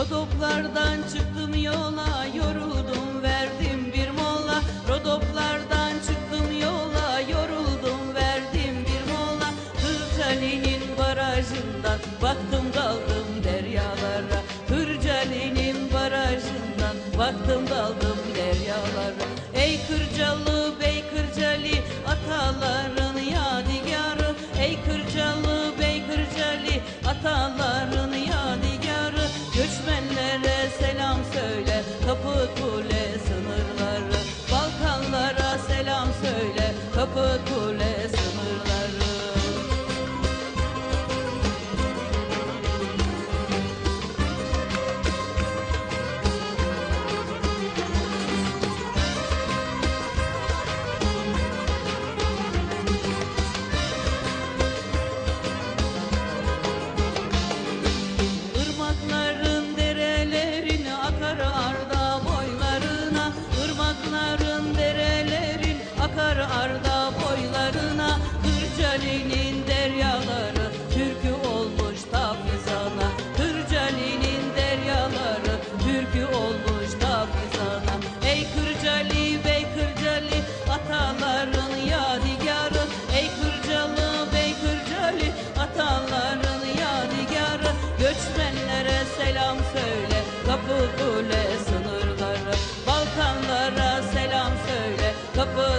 Rodoplardan çıktım yola Hırcali'nin barajından baktım daldım deryalara. Hırcali'nin barajından baktım daldım deryalara. Ey Kırcalı bey Kırcali ataların akar arda boylarına Kırcali'nin deryaları türkü olmuş tafizana. Kırcali'nin deryaları türkü olmuş tafizana. Ey Kırcali bey Kırcali ataların yadigarı. Ey Kırcalı bey Kırcali ataların yadigarı. Göçmenlere selam söyle kapı kule sınırları. Balkanlara selam söyle kapı